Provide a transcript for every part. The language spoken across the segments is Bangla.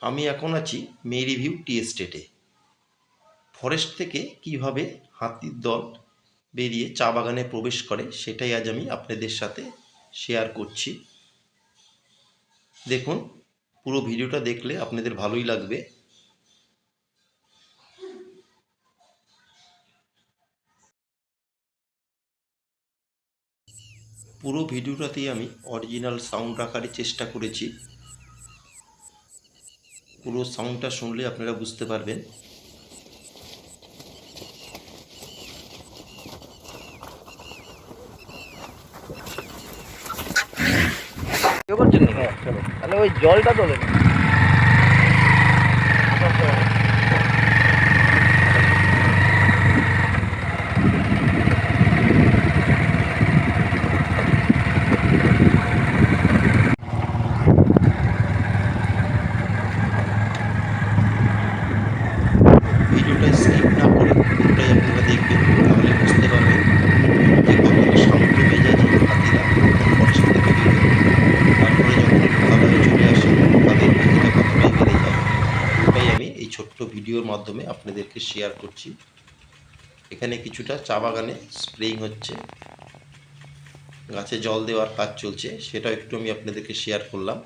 আমি এখন আছি মেরিভিউ টি এস্টেটে। ফরেস্ট থেকে কীভাবে হাতির দল বেরিয়ে চা বাগানে প্রবেশ করে সেটাই আজ আমি আপনাদের সাথে শেয়ার করছি। দেখুন, পুরো ভিডিওটা দেখলে আপনাদের ভালোই লাগবে। পুরো ভিডিওটাতেই আমি অরিজিনাল সাউন্ড রাখারই চেষ্টা করেছি। পুরো সাউন্ডটা শুনলে আপনারা বুঝতে পারবেন। নাকি তাহলে ওই জলটা তোলেন ভিডিওটা স্কিপ না করে পুরোটাই আপনারা দেখবেন তাহলে বুঝতে পারবেন যে কতটা শান্ত মেজাজি হাতিরা ফরেস্ট থেকে বেরোয় তারপরে যখন লোকালয়ে চলে আসে তাদের গতিটা কতটাই বেড়ে যায় পুরোটাই আমি এই ছোট্ট ভিডিওর মাধ্যমে আপনাদেরকে শেয়ার করছি। এখানে কিছুটা চা বাগানে স্প্রেইং হচ্ছে। গাছে জল দেওয়ার কাজ চলছে, সেটাও একটু আমি আপনাদেরকে শেয়ার করলাম।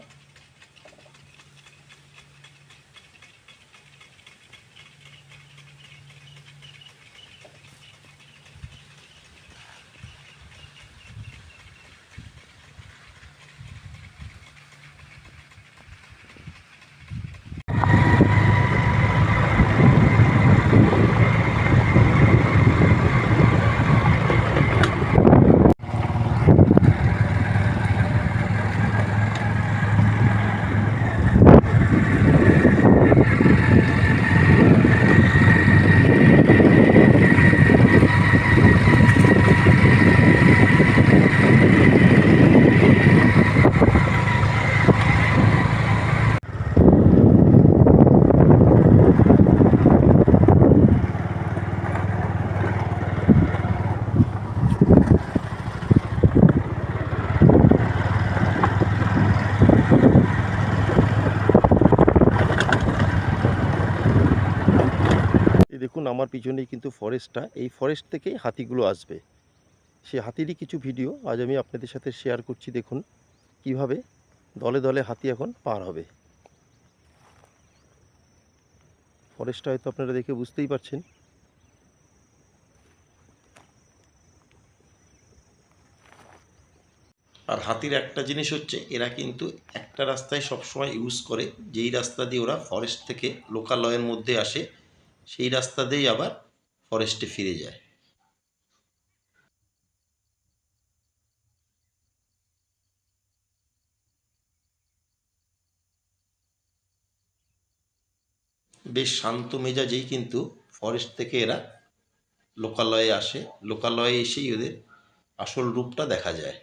আমার পিছনেই কিন্তু ফরেস্টটা এই ফরেস্ট থেকেই হাতিগুলো আসবে। সেই হাতিরই কিছু ভিডিও আজ আমি আপনাদের সাথে শেয়ার করছি দেখুন, কীভাবে দলে দলে হাতি এখন পার হবে। ফরেস্টটা হয়তো আপনারা দেখে বুঝতেই পারছেন। আর হাতির একটা জিনিস হচ্ছে, এরা কিন্তু একটা রাস্তায় সবসময় ইউজ করে, যেই রাস্তা দিয়ে ওরা ফরেস্ট থেকে লোকালয়ের মধ্যে আসে সেই রাস্তা দিয়েই আবার ফরেস্টে ফিরে যায়। বেশ শান্ত মেজাজেই কিন্তু ফরেস্ট থেকে এরা লোকালয়ে আসে। লোকালয়ে এসেই ওদের আসল রূপটা দেখা যায়।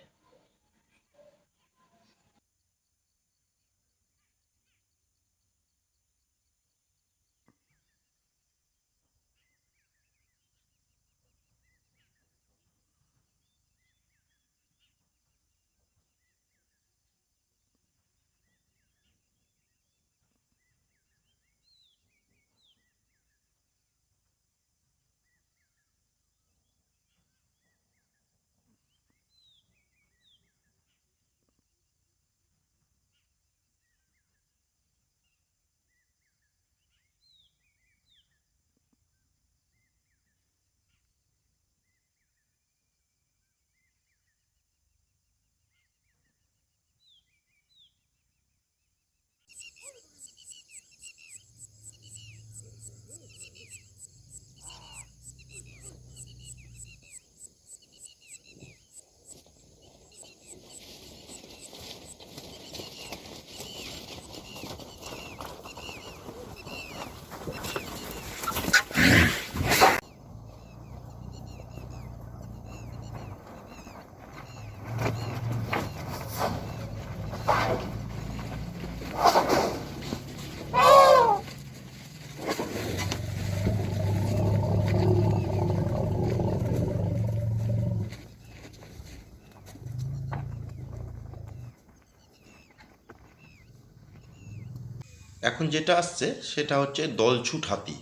এখন যেটা আসছে, সেটা হচ্ছে দলছুট হাতি।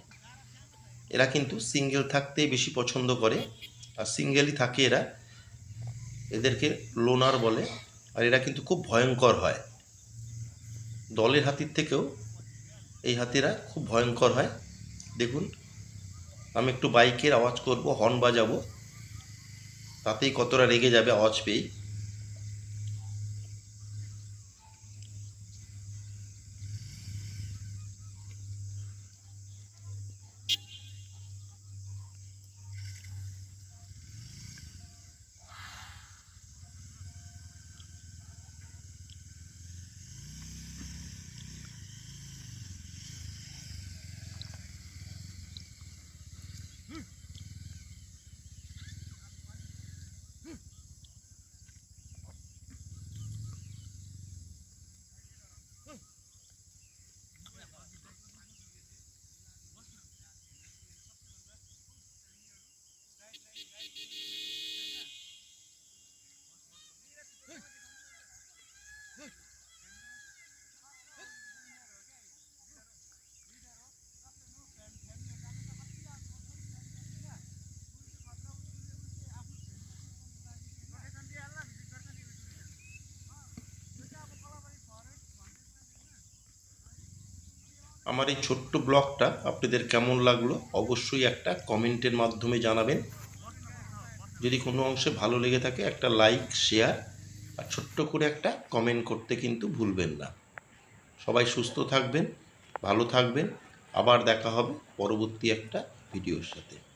এরা কিন্তু সিঙ্গেল থাকতেই বেশি পছন্দ করে। আর সিঙ্গেলই থাকে এরা, এদেরকে লোনার বলে। আর এরা কিন্তু খুব ভয়ঙ্কর হয়। দলের হাতির থেকেও এই হাতিরা খুব ভয়ঙ্কর হয়। দেখুন, আমি একটু বাইকের আওয়াজ করব, হর্ন বাজাবো। তাতেই কতটা রেগে যাবে, আওয়াজ পেয়েই। আমার এই ছোট্ট ব্লগটা আপনাদের কেমন লাগল? অবশ্যই একটা কমেন্টের মাধ্যমে জানাবেন। যদি কোনো অংশে ভালো লেগে থাকে, একটা লাইক শেয়ার আর ছোট্ট করে একটা কমেন্ট করতে কিন্তু ভুলবেন না। সবাই সুস্থ থাকবেন, ভালো থাকবেন। আবার দেখা হবে পরবর্তী একটা ভিডিওর সাথে।